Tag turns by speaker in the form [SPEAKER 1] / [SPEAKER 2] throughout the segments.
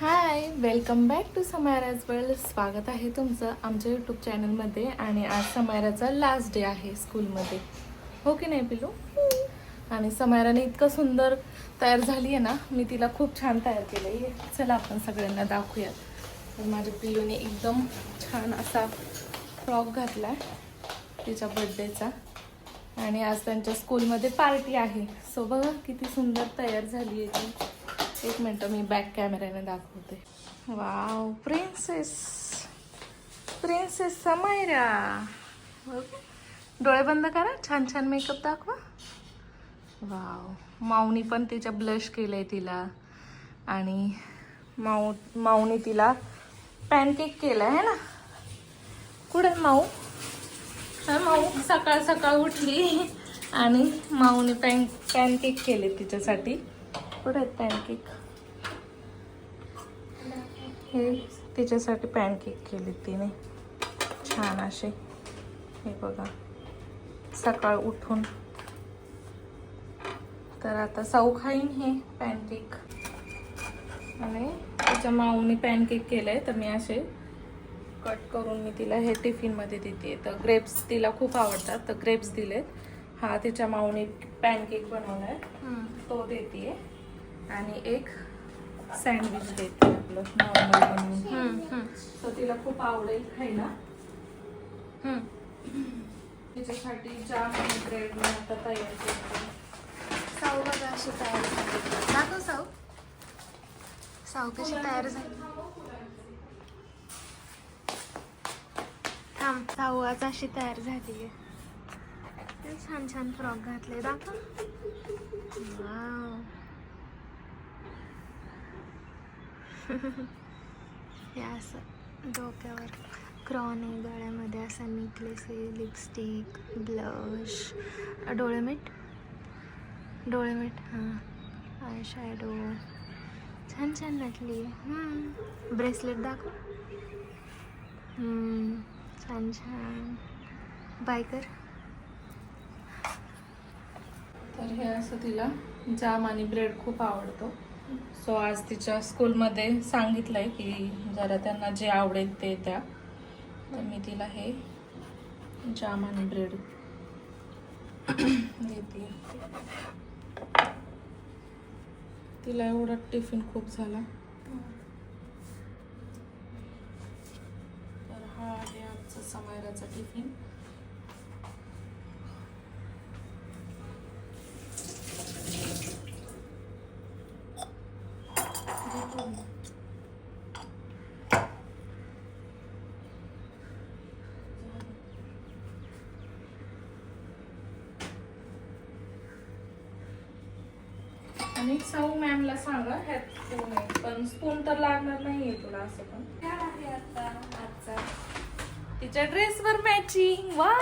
[SPEAKER 1] High welcome back to समायराज world स्वागत आहे तुमचं आमच्या यूट्यूब चॅनलमध्ये आणि आज समायराचा लास्ट डे आहे स्कूलमध्ये हो की नाही पिलू आणि समायराने इतकं सुंदर तयार झाली आहे ना मी तिला खूप छान तयार केलं आहे चला आपण सगळ्यांना दाखवूयात. तर माझ्या पिलूने एकदम छान असा फ्रॉक घातला तिच्या बड्डेचा आणि आज त्यांच्या स्कूलमध्ये पार्टी आहे. सो बघा किती सुंदर तयार झाली आहे ती. एक मिनटं मी बॅक कॅमेऱ्याने दाखवते. वाव प्रिन्सेस प्रिन्सेस समायरा बघ. डोळे बंद करा छान छान मेकअप दाखवा. वाव माऊनी पण तिच्या ब्लश केलंय तिला. आणि माऊ माऊनी तिला पॅनकेक केलं आहे ना? कुठे माऊ? माऊ सकाळ सकाळ उठली. आणि माऊने पॅन पॅनकेक केले तिच्यासाठी. कुठे आहेत पॅनकेक हे तिच्यासाठी पॅनकेक केले तिने. छान असे. हे बघा. सकाळ उठून. तर आता सौ खाईन हे पॅनकेक आणि तिच्या माऊने पॅनकेक केलंय तर मी असे कट करून मी तिला हे टिफिनमध्ये देते. तर ग्रेप्स तिला खूप आवडतात तर ग्रेप्स दिलेत. हा तिच्या माऊने पॅनकेक बनवलाय. तो देते आणि एक सँडविच देते आपलं नॉर्मल बनवून. तर तिला खूप आवडेल खायला. तिच्यासाठी जाम आणि ब्रेड मी आता तयार करते.
[SPEAKER 2] साऊ बघा अशी तयार झाली. दाखव साऊ. साऊ कशी तयार झाली. थांब साऊ आज अशी तयार झाली आहे छान छान फ्रॉक घातले दाखव वाव हे असं डोक्यावर क्रॉन आहे गळ्यामध्ये असा नेकलेस आहे लिपस्टिक ब्लश डोळे मीठ? डोळे मीठ हां. आय शॅडो छान छान नटली आहे. ब्रेसलेट दाखव. छान छान. बाय कर.
[SPEAKER 1] तर हे असं तिला जाम आणि ब्रेड खूप आवडतो. सो आज तिच्या स्कूलमध्ये सांगितलंय की जरा त्यांना जे आवडेल ते द्या. तर मी तिला हे जाम आणि ब्रेड देते. तिला एवढा टिफिन खूप झाला. तर हा आहे आमचा समायराचा टिफिन आणि सौ मॅमला सांगा ह्यात स्पून आहे? पण स्पून तर लागणार नाहीये तुला असं पण. आजचा? तिच्या ड्रेसवर मॅचिंग वा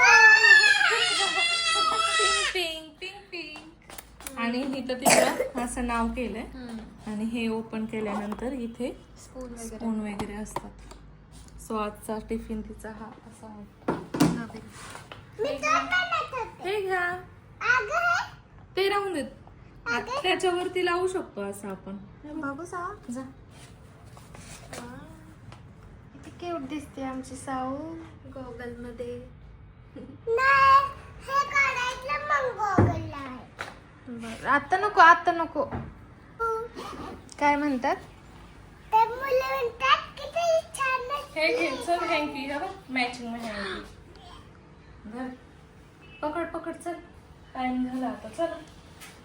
[SPEAKER 1] पिंक पिंक पिंक आणि इथं तिचं असं नाव केलंय. आणि हे ओपन केल्यानंतर इथे
[SPEAKER 2] स्पून वगैरे.
[SPEAKER 1] स्पून वगैरे असतात. सो आजचा टिफिन तिचा हा असा आहे. हे घ्या. ते राहून देत. आ- त्याच्यावरती लावू शकतो असं आपण.
[SPEAKER 2] बघू
[SPEAKER 1] जा.
[SPEAKER 2] किती क्यूट दिसते आमची साऊ गॉगलमध्ये. बरं आता नको आता नको. काय म्हणतात?
[SPEAKER 1] हे घे चल हँकी हे बघ मॅचिंग हँकी धर पकड पकड चल. टाइम झाला आता चल.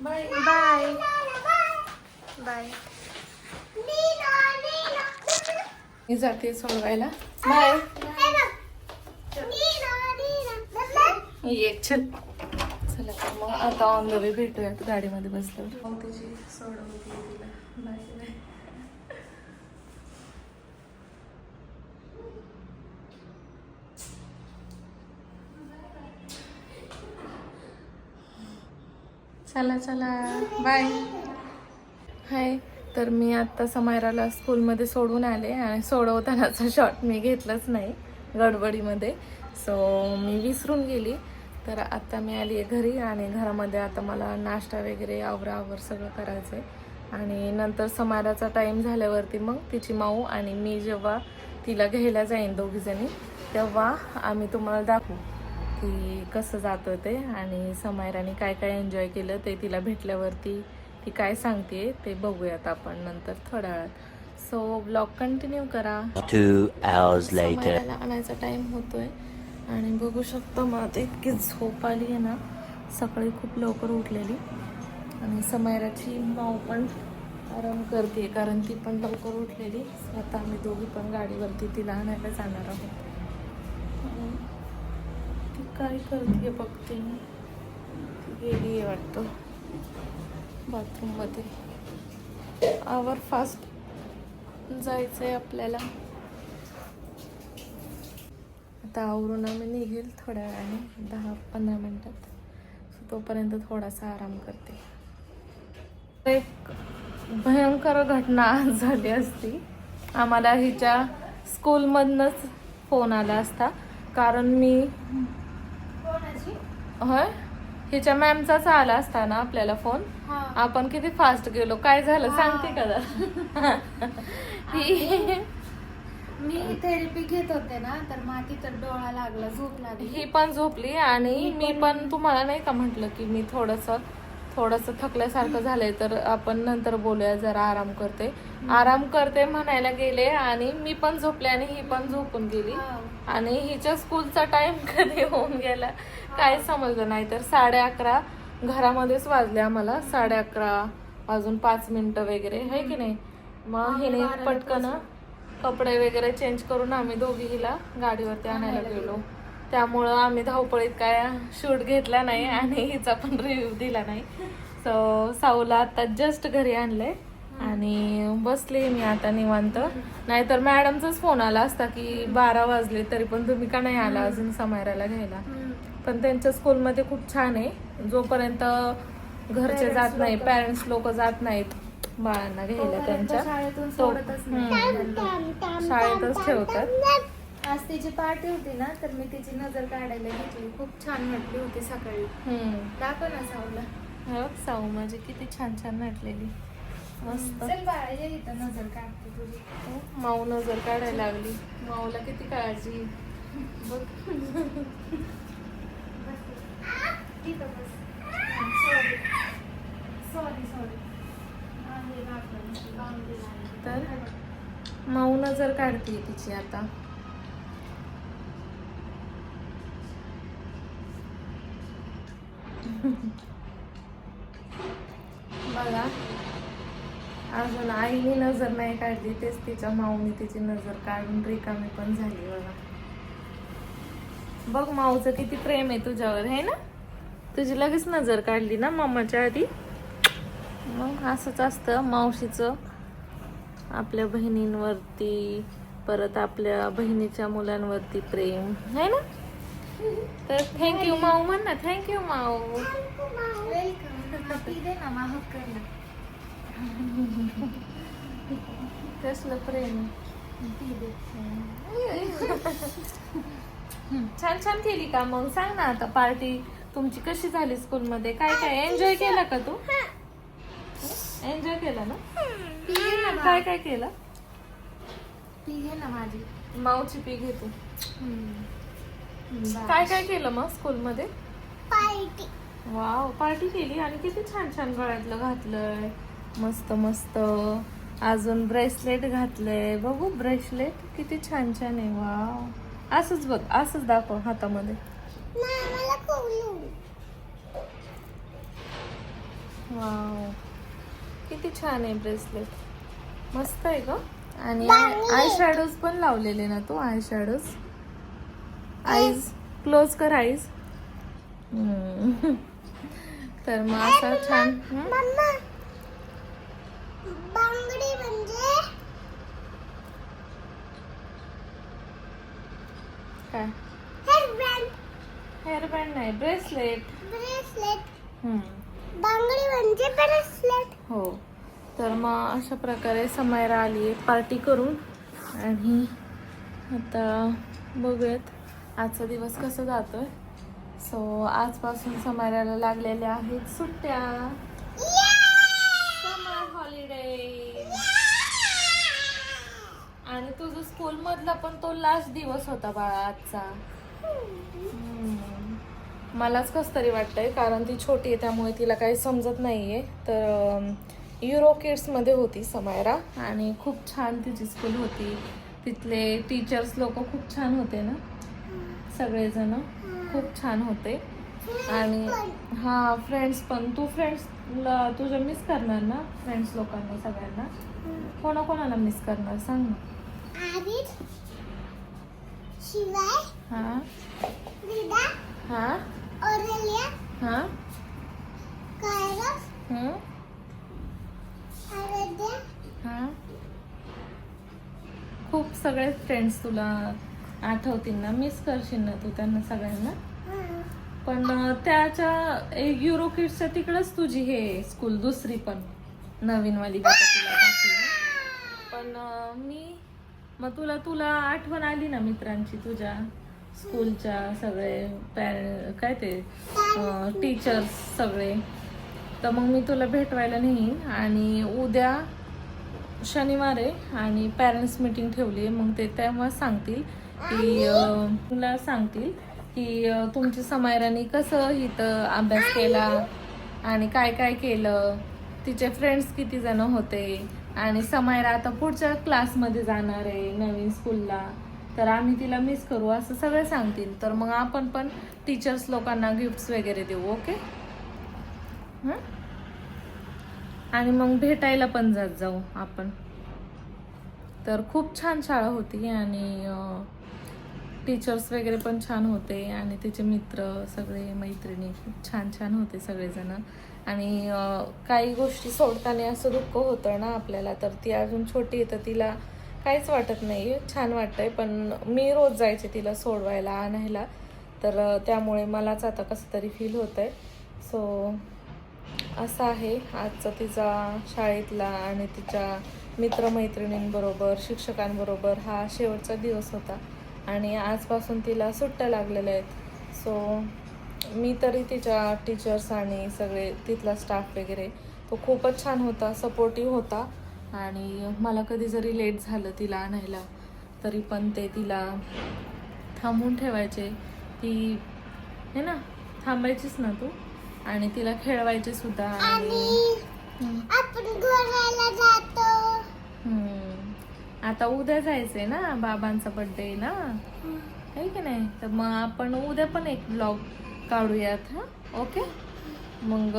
[SPEAKER 1] बाय.
[SPEAKER 2] बाय. बाय.
[SPEAKER 1] मी जाते सोडवायला. बाय. एक चल. चला तर मग आता ऑन द वे भेटूयात गाडीमध्ये बसल्यावर. मग तिची सोडवते तिला. Bye bye. चला चला. बाय हाय तर मी आत्ता समायराला स्कूलमध्ये सोडून आले आणि सोडवतानाचा शॉट मी घेतलाच नाही गडबडीमध्ये. सो मी विसरून गेली. तर आत्ता मी आली आहे घरी आणि घरामध्ये आता मला नाश्ता वगैरे आवरावर सगळं करायचं आहे आणि नंतर समाराचा टाईम झाल्यावरती मग तिची माऊ आणि मी जेव्हा तिला घ्यायला जाईन दोघीजणी तेव्हा आम्ही तुम्हाला दाखवू. की कसं जातं ते आणि समायराने काय काय एन्जॉय केलं ते तिला भेटल्यावरती ती काय सांगते ते बघूयात आपण नंतर थोड्या वेळात. सो ब्लॉग कंटिन्यू करा. आणायचा टाइम होतोय आणि बघू शकतो मला तर इतकी झोप आली आहे ना. सकाळी खूप लवकर उठलेली. आणि समायराची माऊ पण आराम करते कारण ती पण लवकर उठलेली. आता आम्ही दोघी पण गाडीवरती तिला आणायला जाणार आहोत. काय करते बघते मी गेली आहे वाटतं बाथरूममध्ये. आवर फास्ट जायचं आहे आपल्याला. आता आवरून आम्ही निघेल थोड्या वेळाने दहा पंधरा मिनटात. सो तोपर्यंत थोडासा आराम करते. एक भयंकर घटना आज झाली असती. आम्हाला हिच्या स्कूलमधनंच फोन आला असता. कारण मी होय? हिच्या मॅमचाच आला असता ना आपल्याला फोन आपण किती फास्ट गेलो. काय झालं? सांगते का जरा? ही
[SPEAKER 2] मी थेरपी घेत होते ना तर माती तर डोळा लागला झोप लागली.
[SPEAKER 1] ही पण झोपली आणि मी पण तुम्हाला नाही का म्हटलं की मी थोडस थोडस थकल्यासारखं झालंय तर आपण नंतर बोलूया जरा आराम करते. आराम करते म्हणायला गेले आणि मी पण झोपले आणि ही पण झोपून गेली. आणि हिच्या स्कूलचा टाइम कधी होऊन गेला काय समजलं नाही. तर साडे अकरा घरामध्येच वाजले आम्हाला. साडे अकरा वाजून पाच मिनिटं वगैरे आहे की नाही? मग हिने पटकन कपडे वगैरे चेंज करून आम्ही दोघी हिला गाडीवरती आणायला गेलो. त्यामुळं आम्ही धावपळीत काय शूट घेतला नाही आणि हिचा पण रिव्ह्यू दिला नाही. सो साऊला आता जस्ट घरी आणलंय आणि बसले मी आता निवांत. नाहीतर मॅडमचाच फोन आला असता की बारा वाजले तरी पण तुम्ही का नाही आला अजून समायराला घ्यायला. पण त्यांच्या स्कूलमध्ये खूप छान आहे. जोपर्यंत घरचे जात नाही. पॅरेंट्स लोक जात नाहीत बाळांना घ्यायला त्यांच्या. शाळेतच ठेवतात.
[SPEAKER 2] आज तिची पार्टी होती ना तर मी तिची नजर काढायला घेतली. खूप छान म्हटली होती सकाळी.
[SPEAKER 1] हम्म.
[SPEAKER 2] दाखव ना साऊला
[SPEAKER 1] हे साऊ माझी किती छान छान नटलेली मस्त.
[SPEAKER 2] चल बाळा ये इथं नजर काढते तुझी.
[SPEAKER 1] हो, माऊ नजर काढायला लागली. माऊला किती काळजी. बघ.
[SPEAKER 2] बस. Sorry sorry sorry.
[SPEAKER 1] तर माऊ नजर काढते तिची आता बघा अजून नजर नाही काढली तेच तिच्या माऊने तिची नजर काढून रिकामी पण झाली बघा. बघ माऊचं किती प्रेम आहे तुझ्यावर है ना? तुझी लगेच नजर काढली ना मम्माच्या आधी? मग असंच असतं मावशीचं आपल्या बहिणींवरती परत आपल्या बहिणीच्या मुलांवरती प्रेम है ना? तर थँक्यू माऊ म्हण ना थँक्यू माऊ.
[SPEAKER 2] वेलकम दे ना माहक ना
[SPEAKER 1] कसलं प्रेम
[SPEAKER 2] ती
[SPEAKER 1] छान छान केली का? मग सांग ना आता पार्टी तुमची कशी झाली स्कूलमध्ये काय काय? एन्जॉय केला का तू? एन्जॉय केला ना?
[SPEAKER 2] ती घे.
[SPEAKER 1] काय काय केलं?
[SPEAKER 2] ती घे ना माझी.
[SPEAKER 1] माऊची पी घेतो.
[SPEAKER 2] बा.
[SPEAKER 1] काय काय केलं मग स्कूलमध्ये वाव पार्टी केली आणि किती छान छान गळ्यातलं घातलंय. मस्त मस्त. अजून ब्रेसलेट घातलंय. बघू ब्रेसलेट किती छान छान आहे. वाव. असंच बघ असंच दाखव हातामध्ये. वाव. किती छान आहे ब्रेसलेट. मस्त आहे ग. आणि आय शॅडोज पण लावलेले ना तू आय शॅडोज आईज क्लोज कर आईज तर मग असा छान हं?
[SPEAKER 3] बांगडी म्हणजे
[SPEAKER 1] काय?
[SPEAKER 3] हेअरबँड
[SPEAKER 1] नाही ब्रेसलेट
[SPEAKER 3] ब्रेसलेट बांगडी म्हणजे ब्रेसलेट
[SPEAKER 1] हो. तर मग अशा प्रकारे समायरा आली आहे पार्टी करून. आणि आता बघूयात आजचा दिवस कसं जातोय. सो आजपासून समायराला लागलेल्या आहेत सुट्ट्या समर हॉलिडे हॉलिडे आणि तुझं स्कूल मधला पण तो लास्ट दिवस होता बाळा आजचा. मलाच कस तरी वाटतंय कारण ती छोटी आहे त्यामुळे तिला काही समजत नाहीये. तर युरो किड्समध्ये होती समायरा आणि खूप छान तिची स्कूल होती. तिथले टीचर्स लोक खूप छान होते ना? सगळेजण खूप छान होते. आणि हा फ्रेंड्स पण. तू फ्रेंड्सला तुझं मिस करणार ना? फ्रेंड्स लोकांना सगळ्यांना? कोणाकोणाला मिस करणार? सांग ना.
[SPEAKER 3] शिवाय
[SPEAKER 1] हा. हा.
[SPEAKER 3] ओरेलिया
[SPEAKER 1] हा.
[SPEAKER 3] कायरस
[SPEAKER 1] हं?
[SPEAKER 3] आराध्या.
[SPEAKER 1] हा. खूप सगळे फ्रेंड्स तुला आठवतील ना. मिस करशील ना तू त्यांना सगळ्यांना. पण त्याच्या युरो किड्सच्या तिकडच तुझी हे स्कूल दुसरी पण. नवीन वाली तुला पण मी मग तुला तुला आठवण आली ना मित्रांची तुझ्या स्कूलच्या सगळे पॅरे काय ते टीचर्स सगळे? तर मग मी तुला भेटवायला नेईन आणि उद्या शनिवार आहे आणि पॅरेंट्स मीटिंग ठेवली आहे. मग ते तेव्हा सांगतील की तुला सांगतील की तुमची तुमच्या समायराने कसं इथं अभ्यास केला आणि काय काय केलं? तिचे फ्रेंड्स किती जण होते आणि समायरा आता पुढच्या क्लासमध्ये जाणार आहे नवीन स्कूलला तर आम्ही तिला मिस करू असं सगळं सांगतील. तर मग आपण पण टीचर्स लोकांना गिफ्ट्स वगैरे देऊ ओके आणि मग भेटायला पण जात जाऊ आपण. तर खूप छान शाळा होती आणि टीचर्स वगैरे पण छान होते आणि तिचे मित्र सगळे मैत्रिणी खूप छान छान होते सगळेजण. आणि काही गोष्टी सोडताना असं दुःख होतं ना आपल्याला तर ती अजून छोटी आहे तर तिला काहीच वाटत नाही. छान वाटतंय पण मी रोज जायचे तिला सोडवायला आणायला. तर त्यामुळे मलाच आता कसं तरी फील होतंय. सो असं आहे. आजचा तिचा शाळेतला आणि तिच्या मित्रमैत्रिणींबरोबर शिक्षकांबरोबर हा शेवटचा दिवस होता. आणि आजपासून तिला सुट्ट्या लागलेल्या आहेत. सो मी तरी तिच्या टीचर्स आणि सगळे तिथला स्टाफ वगैरे तो खूपच छान होता सपोर्टिव्ह होता. आणि मला कधी जरी लेट झालं तिला आणायला तरी पण ते तिला थांबून ठेवायचे. ती हे ना? थांबायचीच ना तू? आणि तिला खेळवायचे सुद्धा आणि
[SPEAKER 3] आपण जातो.
[SPEAKER 1] आता उद्या जायचंय ना बाबांचा बर्थडे ना? आहे की नाही? तर मग आपण उद्या पण एक ब्लॉग काढूयात हा? ओके मग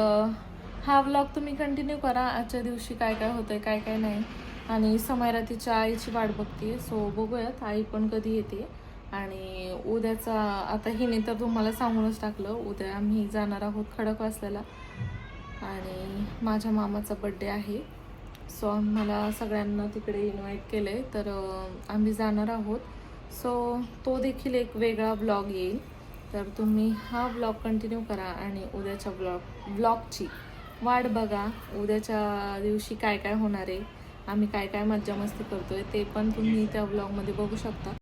[SPEAKER 1] हा ब्लॉग तुम्ही कंटिन्यू करा. आजच्या दिवशी काय काय होतंय काय काय नाही. आणि समायरा तिच्या आईची वाट बघते सो बघूयात. आई पण कधी येते. आणि उद्याचा आता हिने तर तुम्हाला सांगूनच टाकलं उद्या आम्ही जाणार आहोत खडक वाचल्याला आणि माझ्या मामाचा बड्डे आहे. सो आम्हाला सगळ्यांना तिकडे इन्व्हाइट केलं आहे तर आम्ही जाणार आहोत. सो तो देखील एक वेगळा ब्लॉग येईल. तर तुम्ही हा ब्लॉग कंटिन्यू करा आणि उद्याच्या ब्लॉग ब्लॉगची वाट बघा. उद्याच्या दिवशी काय काय होणार आहे. आम्ही काय काय मज्जा मस्ती आहे ते पण तुम्ही त्या ब्लॉगमध्ये बघू शकता.